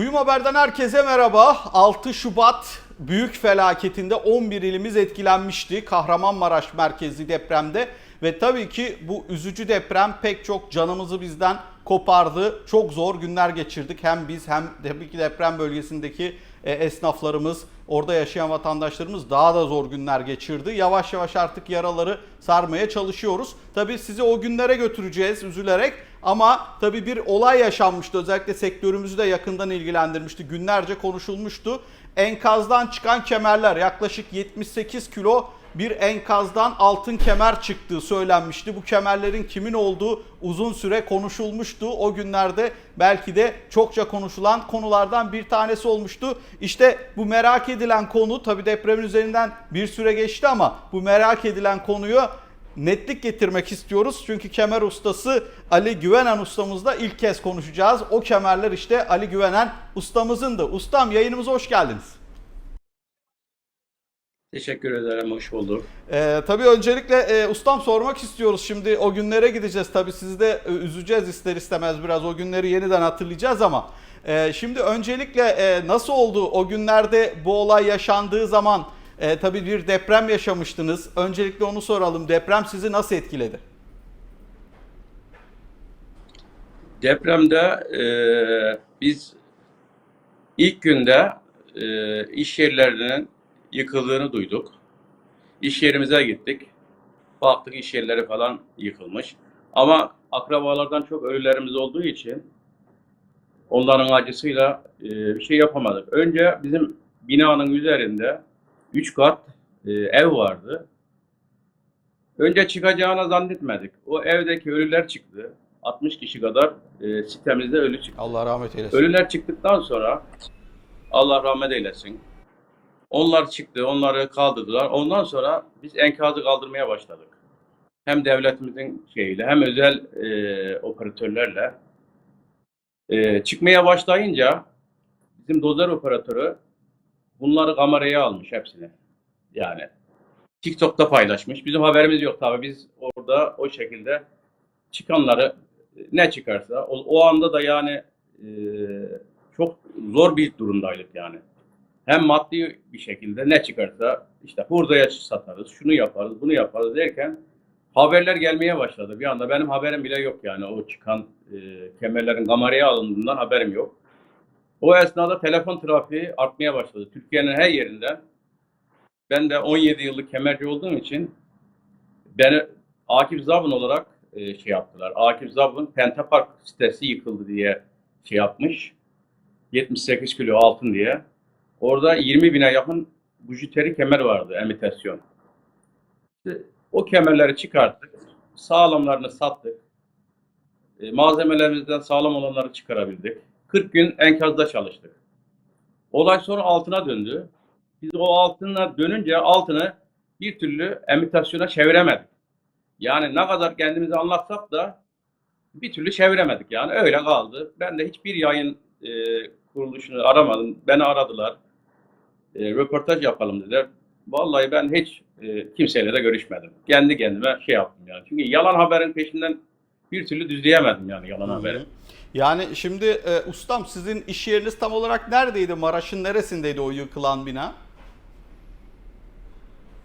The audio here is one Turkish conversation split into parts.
Kuyum Haber'den herkese merhaba. 6 Şubat büyük felaketinde 11 ilimiz etkilenmişti. Kahramanmaraş merkezli depremde ve tabii ki bu üzücü deprem pek çok canımızı bizden kopardı. Çok zor günler geçirdik. Hem biz hem tabii ki deprem bölgesindeki e, esnaflarımız, orada yaşayan vatandaşlarımız daha da zor günler geçirdi. Yavaş yavaş artık yaraları sarmaya çalışıyoruz. Tabii sizi o günlere götüreceğiz üzülerek ama tabii bir olay yaşanmıştı. Özellikle sektörümüzü de yakından ilgilendirmişti. Günlerce konuşulmuştu. Enkazdan çıkan kemerler yaklaşık 78 kilo bir enkazdan altın kemer çıktığı söylenmişti. Bu kemerlerin kimin olduğu uzun süre konuşulmuştu. O günlerde belki de çokça konuşulan konulardan bir tanesi olmuştu. İşte bu merak edilen konu tabii depremin üzerinden bir süre geçti ama bu merak edilen konuyu netlik getirmek istiyoruz. Çünkü kemer ustası Ali Güvenen ustamızla ilk kez konuşacağız. O kemerler işte Ali Güvenen ustamızındı. Ustam yayınımıza hoş geldiniz. Teşekkür ederim, hoş bulduk. Ee, tabii öncelikle e, ustam sormak istiyoruz. Şimdi o günlere gideceğiz. Tabii sizi de e, üzeceğiz ister istemez biraz. O günleri yeniden hatırlayacağız ama. e, şimdi öncelikle e, nasıl oldu o günlerde bu olay yaşandığı zaman? E, tabii bir deprem yaşamıştınız. Öncelikle onu soralım. Deprem sizi nasıl etkiledi? Depremde e, biz ilk günde e, iş yerlerinin yıkıldığını duyduk. İş yerimize gittik. Baktık iş yerleri falan yıkılmış. Ama akrabalardan çok ölülerimiz olduğu için onların acısıyla e, bir şey yapamadık. Önce bizim binanın üzerinde 3 kat e, ev vardı. Önce çıkacağını zannetmedik. O evdeki ölüler çıktı. 60 kişi kadar e, sitemizde ölü çıktı. Allah rahmet eylesin. Ölüler çıktıktan sonra Allah rahmet eylesin. Onlar çıktı, onları kaldırdılar. Ondan sonra biz enkazı kaldırmaya başladık. Hem devletimizin şeyiyle hem özel e, operatörlerle. E, çıkmaya başlayınca bizim dozer operatörü bunları kameraya almış hepsini. Yani TikTok'ta paylaşmış. Bizim haberimiz yok tabii. Biz orada o şekilde çıkanları ne çıkarsa o, o anda da yani e, çok zor bir durumdaydık yani. Hem maddi bir şekilde ne çıkarsa işte hurdaya satarız, şunu yaparız, bunu yaparız derken haberler gelmeye başladı. Bir anda benim haberim bile yok yani o çıkan e, kemerlerin kameraya alındığından haberim yok. O esnada telefon trafiği artmaya başladı. Türkiye'nin her yerinden. Ben de 17 yıllık kemerci olduğum için beni Akif Zabun olarak e, şey yaptılar. Akif Zabun Pentapark sitesi yıkıldı diye şey yapmış. 78 kilo altın diye. Orada 20 bine yakın bujiteri kemer vardı, emitasyon. O kemerleri çıkarttık. Sağlamlarını sattık. E, malzemelerimizden sağlam olanları çıkarabildik. 40 gün enkazda çalıştık. Olay sonra altına döndü. Biz o altına dönünce altını bir türlü emitasyona çeviremedik. Yani ne kadar kendimizi anlatsak da bir türlü çeviremedik yani öyle kaldı. Ben de hiçbir yayın e, kuruluşunu aramadım. Beni aradılar. E, röportaj yapalım dediler. Vallahi ben hiç e, kimseyle de görüşmedim. Kendi kendime şey yaptım yani. Çünkü yalan haberin peşinden bir türlü düzleyemedim yani yalan haberi. Yani şimdi e, ustam sizin iş yeriniz tam olarak neredeydi? Maraş'ın neresindeydi o yıkılan bina?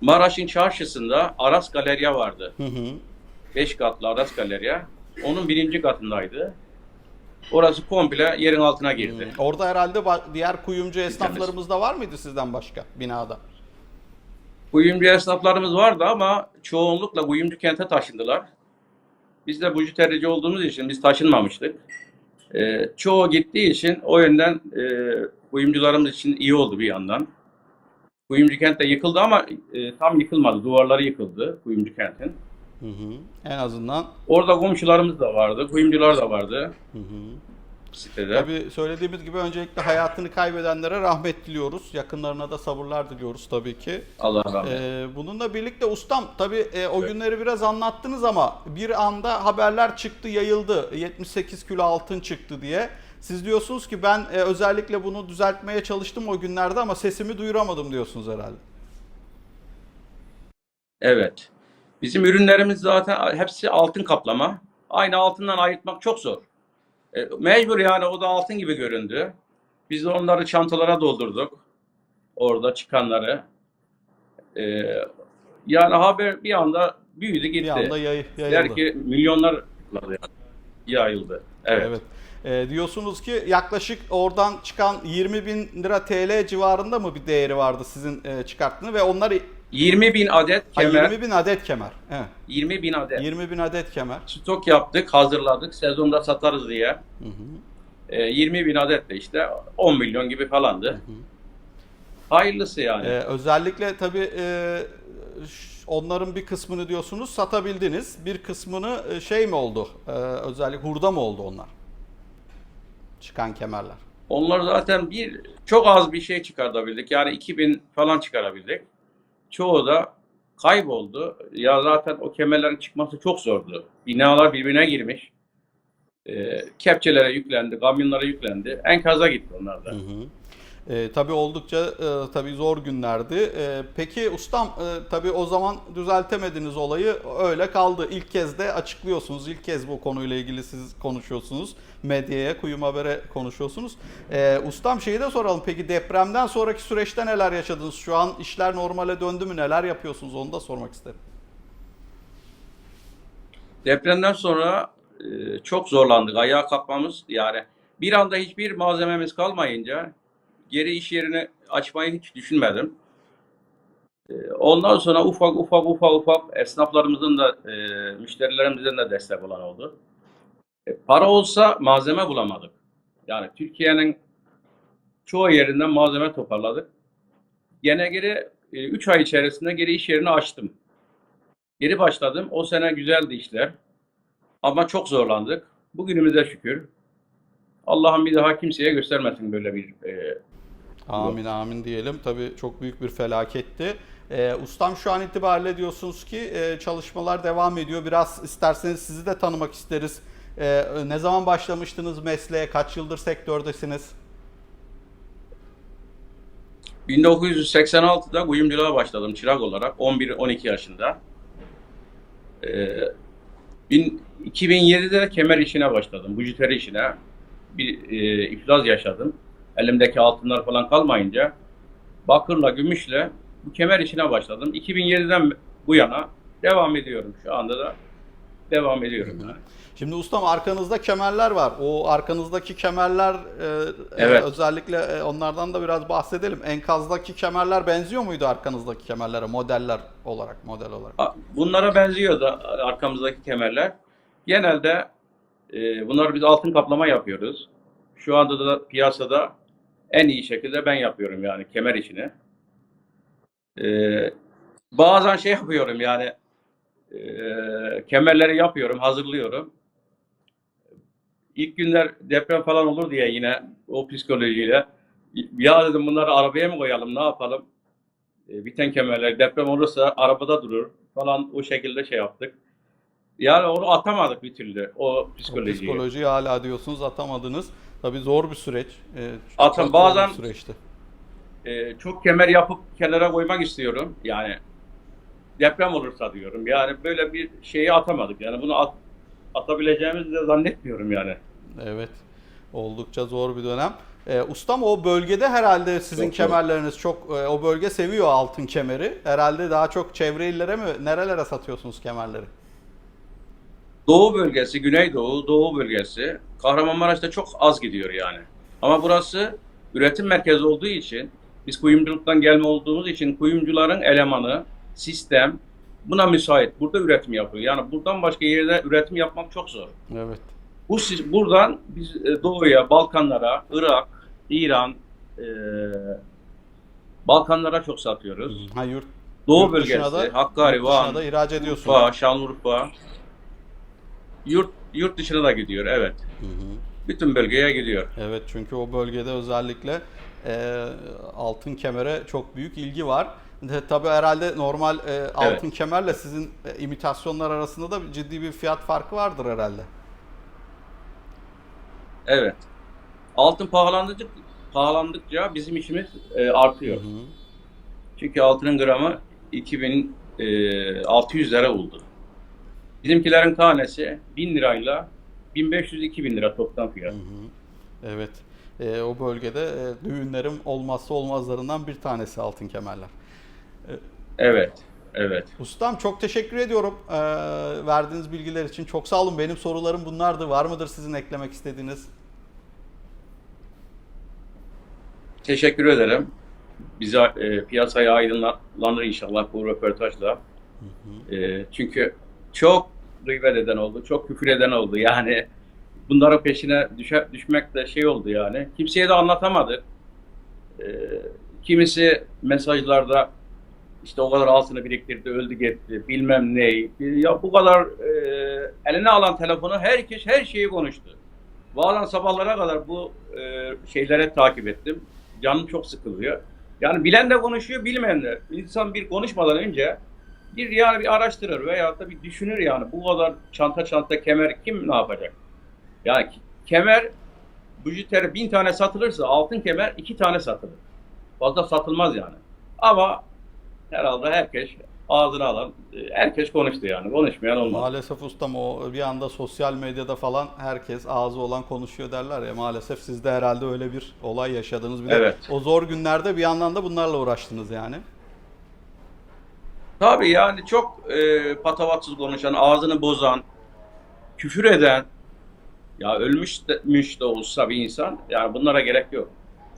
Maraş'ın çarşısında Aras Galerya vardı. Hı hı. Beş katlı Aras Galerya. Onun birinci katındaydı. Orası komple yerin altına girdi. Orada herhalde diğer kuyumcu esnaflarımız da var mıydı sizden başka binada? Kuyumcu esnaflarımız vardı ama çoğunlukla kuyumcu kente taşındılar. Biz de bujiterici olduğumuz için biz taşınmamıştık. Ee, çoğu gittiği için o yönden e, kuyumcularımız için iyi oldu bir yandan. Kuyumcu kent de yıkıldı ama e, tam yıkılmadı. Duvarları yıkıldı kuyumcu kentin. Hı hı. En azından Orada komşularımız da vardı, kuyumcular da vardı hı hı. sitede. Tabii söylediğimiz gibi öncelikle hayatını kaybedenlere rahmet diliyoruz. Yakınlarına da sabırlar diliyoruz tabii ki. Allah rahmet. Ee, bununla birlikte ustam tabii e, o günleri biraz anlattınız ama bir anda haberler çıktı yayıldı. 78 kilo altın çıktı diye. Siz diyorsunuz ki ben e, özellikle bunu düzeltmeye çalıştım o günlerde ama sesimi duyuramadım diyorsunuz herhalde. Evet. Bizim ürünlerimiz zaten hepsi altın kaplama. Aynı altından ayırtmak çok zor. E, mecbur yani o da altın gibi göründü. Biz de onları çantalara doldurduk. Orada çıkanları. Ee, yani haber bir anda büyüdü gitti. Bir anda yay, yayıldı. Der ki milyonlar yayıldı. Evet. Evet. Ee, diyorsunuz ki yaklaşık oradan çıkan 20 bin lira TL civarında mı bir değeri vardı sizin e, çıkarttığını ve onlar 20 bin adet Ha, kemer, 20 bin adet kemer. Evet. 20 bin adet 20 bin adet kemer. stok yaptık, hazırladık. Sezonda satarız diye. Hı hı. Ee, 20 bin adet de işte 10 milyon gibi falandı. Hayırlısı yani. Ee, özellikle tabii e, ş- onların bir kısmını diyorsunuz satabildiniz. Bir kısmını e, şey mi oldu? Ee, özellikle hurda mı oldu onlar? Çıkan kemerler. Onlar zaten bir çok az bir şey çıkartabildik. Yani 2000 falan çıkarabildik. Çoğu da kayboldu. Ya zaten o kemerlerin çıkması çok zordu. Binalar birbirine girmiş. Ee, kepçelere yüklendi, kamyonlara yüklendi. Enkaza gitti onlar da. Hı hı. E, tabii oldukça e, tabii zor günlerdi. E, peki ustam e, tabii o zaman düzeltemediniz olayı öyle kaldı. İlk kez de açıklıyorsunuz. İlk kez bu konuyla ilgili siz konuşuyorsunuz. Medyaya, Kuyum Haber'e konuşuyorsunuz. E, ustam şeyi de soralım. Peki depremden sonraki süreçte neler yaşadınız? Şu an işler normale döndü mü? Neler yapıyorsunuz? Onu da sormak isterim. Depremden sonra e, çok zorlandık. Ayağa kalkmamız yani bir anda hiçbir malzememiz kalmayınca geri iş yerini açmayı hiç düşünmedim. E, ondan sonra ufak ufak ufak ufak esnaflarımızın da e, müşterilerimizin de destek olan oldu. E, para olsa malzeme bulamadık. Yani Türkiye'nin çoğu yerinden malzeme toparladık. Gene geri 3 ay içerisinde geri iş yerini açtım. Geri başladım. O sene güzeldi işler. Ama çok zorlandık. Bugünümüze şükür. Allah'ım bir daha kimseye göstermesin böyle bir e, Amin amin diyelim. Tabii çok büyük bir felaketti. Ee, ustam şu an itibariyle diyorsunuz ki e, çalışmalar devam ediyor. Biraz isterseniz sizi de tanımak isteriz. Ee, ne zaman başlamıştınız mesleğe? Kaç yıldır sektördesiniz? 1986'da kuyumculuğa başladım çırak olarak 11-12 yaşında. Ee, bin- 2007'de de kemer işine başladım, bujiteri işine. Bir e, iflas yaşadım. Elimdeki altınlar falan kalmayınca bakırla, gümüşle bu kemer işine başladım. 2007'den bu yana devam ediyorum. Şu anda da devam ediyorum. Yani. Şimdi ustam arkanızda kemerler var. O arkanızdaki kemerler e, e, Evet. özellikle e, onlardan da biraz bahsedelim. Enkazdaki kemerler benziyor muydu arkanızdaki kemerlere modeller olarak, model olarak? Bunlara benziyor da arkamızdaki kemerler. Genelde e, bunları biz altın kaplama yapıyoruz. Şu anda da piyasada en iyi şekilde ben yapıyorum yani kemer işini. E, bazen şey yapıyorum yani e, kemerleri yapıyorum, hazırlıyorum. İlk günler deprem falan olur diye yine o psikolojiyle ya dedim bunları arabaya mı koyalım, ne yapalım? E, biten kemerler deprem olursa arabada durur falan o şekilde şey yaptık. Yani onu atamadık bir türlü o O psikolojiyi. psikolojiyi hala diyorsunuz atamadınız. Tabii zor bir süreç. E, çok zor bazen- bir süreçti. E, çok kemer yapıp kenara koymak istiyorum. Yani deprem olursa diyorum. Yani böyle bir şeyi atamadık. Yani bunu at, atabileceğimizi de zannetmiyorum yani. Evet. Oldukça zor bir dönem. E, ustam o bölgede herhalde sizin Çok zor. kemerleriniz çok e, o bölge seviyor altın kemeri. Herhalde daha çok çevre illere mi nerelere satıyorsunuz kemerleri? Doğu bölgesi, Güneydoğu, Doğu bölgesi Kahramanmaraş'ta çok az gidiyor yani. Ama burası üretim merkezi olduğu için biz kuyumculuktan gelme olduğumuz için kuyumcuların elemanı, sistem buna müsait. Burada üretim yapıyor. Yani buradan başka yerde üretim yapmak çok zor. Evet. Bu buradan biz e, doğuya, Balkanlara, Irak, İran, e, Balkanlara çok satıyoruz. Ha yurt Doğu yurt bölgesi, da- Hakkari, Van, ihraç ediyorsunuz. Urfa, Şanlıurfa. Yurt yurt dışına da gidiyor evet. Hı hı. Bütün bölgeye gidiyor. Evet çünkü o bölgede özellikle e, altın kemere çok büyük ilgi var. Tabii herhalde normal e, altın kemerle sizin e, imitasyonlar arasında da ciddi bir fiyat farkı vardır herhalde. Evet. Altın pahalandıkça pahalandıkça bizim işimiz e, artıyor. Hı hı. Çünkü altının gramı 2600 lira oldu. Bizimkilerin tanesi 1000 lirayla 1500-2000 lira toptan fiyat. Hı hı. Evet. e, o bölgede e, düğünlerin olmazsa olmazlarından bir tanesi altın kemerler. Evet, evet. Ustam çok teşekkür ediyorum e, verdiğiniz bilgiler için. Çok sağ olun. Benim sorularım bunlardı. Var mıdır sizin eklemek istediğiniz? Teşekkür ederim. Bize e, piyasaya aydınlanır inşallah bu röportajla. E, çünkü çok gıybet eden oldu, çok küfür eden oldu. Yani bunların peşine düşe, düşmek de şey oldu yani. Kimseye de anlatamadık. E, kimisi mesajlarda işte o kadar altını biriktirdi, öldü gitti, bilmem ne. Ya bu kadar e, eline alan telefonu herkes her şeyi konuştu. Bazen sabahlara kadar bu e, şeylere takip ettim. Canım çok sıkılıyor. Yani bilen de konuşuyor, bilmeyen de. İnsan bir konuşmadan önce bir yani bir araştırır veya da bir düşünür yani. Bu kadar çanta çanta kemer kim ne yapacak? Yani ke- kemer bujiteri bin tane satılırsa altın kemer iki tane satılır. Fazla satılmaz yani. Ama herhalde herkes ağzına alan, e, herkes konuştu yani. Konuşmayan olmaz. Maalesef ustam o bir anda sosyal medyada falan herkes ağzı olan konuşuyor derler ya. Maalesef siz de herhalde öyle bir olay yaşadınız. Bir de Evet. o zor günlerde bir yandan da bunlarla uğraştınız yani. Tabii yani çok e, patavatsız konuşan, ağzını bozan, küfür eden, ya ölmüş de, müş de olsa bir insan, yani bunlara gerek yok.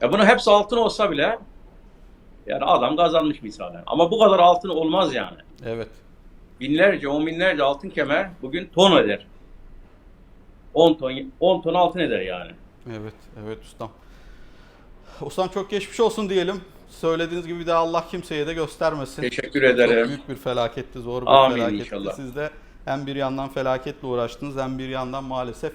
Ya bunun hepsi altın olsa bile, yani adam kazanmış misalen. Ama bu kadar altın olmaz yani. Evet. Binlerce, on binlerce altın kemer bugün ton eder. 10 ton, 10 ton altın eder yani. Evet, evet ustam. Ustam çok geçmiş olsun diyelim. Söylediğiniz gibi bir daha Allah kimseye de göstermesin. Teşekkür Çok ederim. büyük bir felaketti, zor bir Amin felaketti. inşallah. Siz de hem bir yandan felaketle uğraştınız hem bir yandan maalesef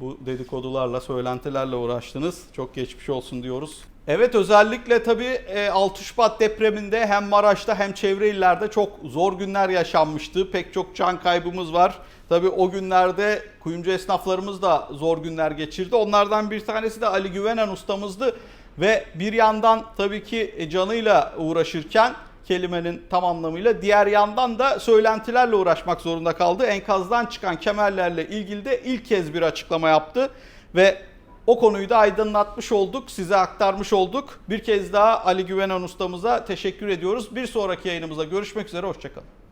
bu dedikodularla, söylentilerle uğraştınız. Çok geçmiş olsun diyoruz. Evet özellikle tabii e, 6 Şubat depreminde hem Maraş'ta hem çevre illerde çok zor günler yaşanmıştı. Pek çok can kaybımız var. Tabii o günlerde kuyumcu esnaflarımız da zor günler geçirdi. Onlardan bir tanesi de Ali Güvenen ustamızdı. Ve bir yandan tabii ki e, canıyla uğraşırken kelimenin tam anlamıyla diğer yandan da söylentilerle uğraşmak zorunda kaldı. Enkazdan çıkan kemerlerle ilgili de ilk kez bir açıklama yaptı ve o konuyu da aydınlatmış olduk, size aktarmış olduk. Bir kez daha Ali Güvenen ustamıza teşekkür ediyoruz. Bir sonraki yayınımızda görüşmek üzere, hoşçakalın.